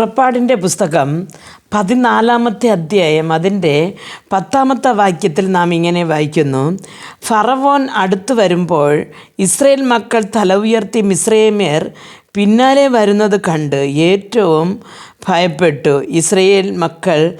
പുറപ്പാടിന്റെ പുസ്തകം പതിനാലാമത്തെ അധ്യായം. അതിന്റെ പത്താമത്തെ വാക്യത്തിൽ നാം ഇങ്ങനെ വായിക്കുന്നു. ഫറവോൻ അടുത്തു വരുമ്പോൾ ഇസ്രയേൽ മക്കൾ തല ഉയർത്തി മിസ്രൈമ്യർ പിന്നാലെ വരുന്നത് കണ്ട് ഏറ്റവും ഭയപ്പെട്ടു. ഇസ്രയേൽ മക്കൾ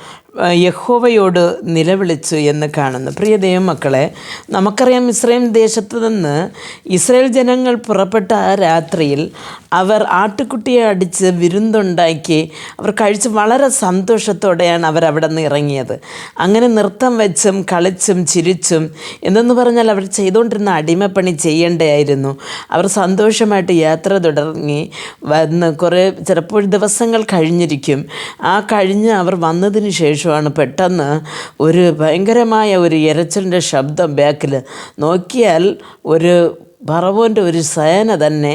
യഹോവയോട് നിലവിളിച്ചു എന്ന് കാണുന്നു. പ്രിയ ദൈവമക്കളെ നമുക്കറിയാം ഇസ്രയേൽ ദേശത്ത് നിന്ന് ഇസ്രയേൽ ജനങ്ങൾ പുറപ്പെട്ട ആ രാത്രിയിൽ അവർ ആട്ടുകുട്ടിയെ അടിച്ച് വിരുന്നുണ്ടാക്കി അവർ കഴിച്ച് വളരെ സന്തോഷത്തോടെയാണ് അവർ അവിടെ നിന്ന് ഇറങ്ങിയത്. അങ്ങനെ നൃത്തം വെച്ചും കളിച്ചും ചിരിച്ചും എന്തെന്ന് പറഞ്ഞാൽ അവർ ചെയ്തുകൊണ്ടിരുന്ന അടിമപ്പണി ചെയ്യേണ്ടതായിരുന്നു. അവർ സന്തോഷമായിട്ട് യാത്ര തുടങ്ങി വന്ന് കുറേ ചിലപ്പോൾ ദിവസങ്ങൾ കഴിഞ്ഞിരിക്കും ആ കഴിഞ്ഞ് അവർ വന്നതിന് ശേഷമാണ് പെട്ടെന്ന് ഒരു ഭയങ്കരമായ ഒരു ഇരച്ചിലിന്റെ ശബ്ദം ബാക്കിൽ നോക്കിയാൽ ഒരു പറവോന്റെ ഒരു സേന തന്നെ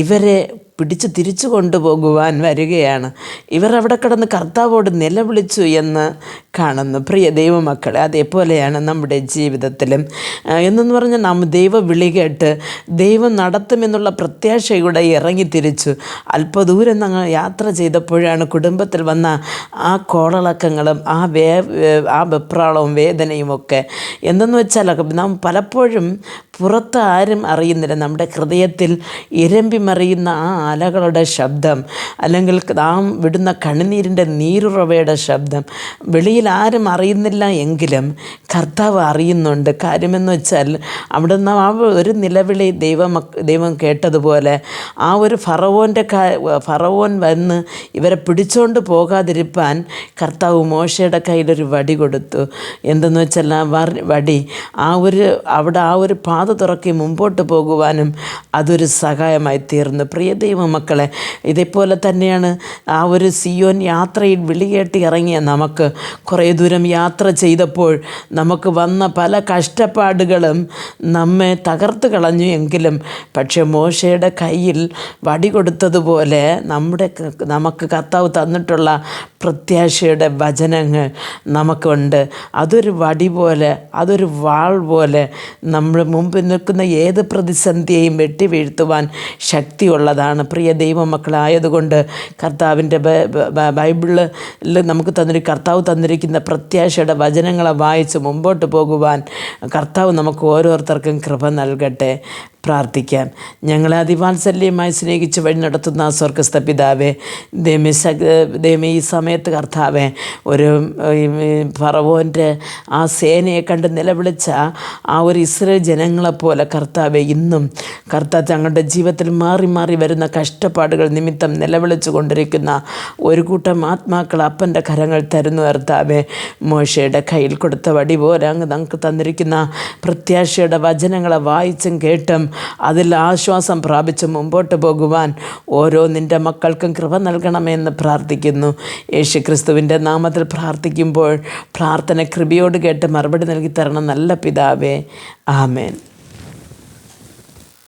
ഇവരെ പിടിച്ച് തിരിച്ചു കൊണ്ടുപോകുവാൻ വരികയാണ്. ഇവർ അവിടെ കിടന്ന് കർത്താവോട് നിലവിളിച്ചു എന്ന് കാണുന്നു. പ്രിയ ദൈവമക്കളെ അതേപോലെയാണ് നമ്മുടെ ജീവിതത്തിലും. എന്നെന്ന് പറഞ്ഞാൽ നാം ദൈവ വിളി കേട്ട് ദൈവം നടത്തുമെന്നുള്ള പ്രത്യാശയുടെ ഇറങ്ങി തിരിച്ചു. അല്പദൂരം ഞങ്ങൾ യാത്ര ചെയ്തപ്പോഴാണ് കുടുംബത്തിൽ വന്ന ആ കോളളക്കങ്ങളും ആ വേ ആ വെപ്രാളവും വേദനയും ഒക്കെ. എന്തെന്ന് വെച്ചാൽ നാം പലപ്പോഴും പുറത്ത് ആരും അറിയുന്നില്ല. നമ്മുടെ ഹൃദയത്തിൽ ഇരമ്പി മറിയുന്ന ആ അലകളുടെ ശബ്ദം അല്ലെങ്കിൽ നാം വിടുന്ന കണ്ണുനീരിന്റെ നീരുറവയുടെ ശബ്ദം വെളിയിൽ ആരും അറിയുന്നില്ല എങ്കിലും കർത്താവ് അറിയുന്നുണ്ട്. കാര്യമെന്ന് വെച്ചാൽ അവിടെ നിന്ന് ആ ഒരു നിലവിളി ദൈവം ദൈവം കേട്ടതുപോലെ ആ ഒരു ഫറവോന്റെ ഫറവോൻ വന്ന് ഇവരെ പിടിച്ചോണ്ട് പോകാതിരിപ്പാൻ കർത്താവ് മോശയുടെ കയ്യിലൊരു വടി കൊടുത്തു. എന്തെന്ന് വെച്ചാൽ ആ വടി ആ ഒരു അവിടെ ആ ഒരു പാത തുറക്കി മുമ്പോട്ട് പോകുവാനും അതൊരു സഹായമായി തീർന്നു. പ്രിയ ദൈവ മക്കളെ ഇതേപോലെ തന്നെയാണ് ആ ഒരു സിയോൻ യാത്രയിൽ വിളികേട്ടി ഇറങ്ങിയ നമുക്ക് കുറേ ദൂരം യാത്ര ചെയ്തപ്പോൾ നമുക്ക് വന്ന പല കഷ്ടപ്പാടുകളും നമ്മെ തകർത്ത് കളഞ്ഞു എങ്കിലും പക്ഷെ മോശയുടെ കയ്യിൽ വടി കൊടുത്തതുപോലെ നമ്മുടെ നമുക്ക് കർത്താവ് തന്നിട്ടുള്ള പ്രത്യാശയുടെ വചനങ്ങൾ നമുക്കുണ്ട്. അതൊരു വടി പോലെ അതൊരു വാൾ പോലെ നമ്മൾ മുമ്പിൽ നിൽക്കുന്ന ഏത് പ്രതിസന്ധിയെയും വെട്ടി വീഴ്ത്തുവാൻ ശക്തിയുള്ളതാണ്. പ്രിയ ദൈവമക്കളായതുകൊണ്ട് കർത്താവിന്റെ ബൈബിളിൽ നമുക്ക് തന്നിരിക്കും കർത്താവ് തന്നിരിക്കുന്ന. പ്രത്യാശയുടെ വചനങ്ങളെ വായിച്ച് മുമ്പോട്ട് പോകുവാൻ കർത്താവ് നമുക്ക് ഓരോരുത്തർക്കും കൃപ നൽകട്ടെ. പ്രാർത്ഥിക്കാം. ഞങ്ങളെ അതിവാത്സല്യമായി സ്നേഹിച്ച് വഴി നടത്തുന്ന സ്വർഗസ്ഥ പിതാവേ ദൈവമേ ഈ സമയത്ത് കർത്താവെ ഒരു ഫറവോന്റെ ആ സേനയെ കണ്ട് നിലവിളിച്ച ആ ഒരു ഇസ്രയേൽ ജനങ്ങളെപ്പോലെ കർത്താവെ ഇന്നും കർത്താവ് തങ്ങളുടെ ജീവിതത്തിൽ മാറി മാറി വരുന്ന കഷ്ടപ്പാടുകൾ നിമിത്തം നിലവിളിച്ചു കൊണ്ടിരിക്കുന്ന ഒരു കൂട്ടം ആത്മാക്കൾ അപ്പന്റെ കരങ്ങൾ തരുന്നു കർത്താവെ. മോശയുടെ കയ്യിൽ കൊടുത്ത വടി പോലെ അങ്ങ് നമുക്ക് തന്നിരിക്കുന്ന പ്രത്യാശയുടെ വചനങ്ങളെ വായിച്ചും കേട്ടും അതിൽ ആശ്വാസം പ്രാപിച്ച് മുമ്പോട്ട് പോകുവാൻ ഓരോ നിന്റെ മക്കൾക്കും കൃപ നൽകണമെന്ന് പ്രാർത്ഥിക്കുന്നു. യേശു ക്രിസ്തുവിന്റെ നാമത്തിൽ പ്രാർത്ഥിക്കുമ്പോൾ പ്രാർത്ഥന കൃപയോട് കേട്ട് മറുപടി നൽകി തരണം നല്ല പിതാവേ. ആമേൻ.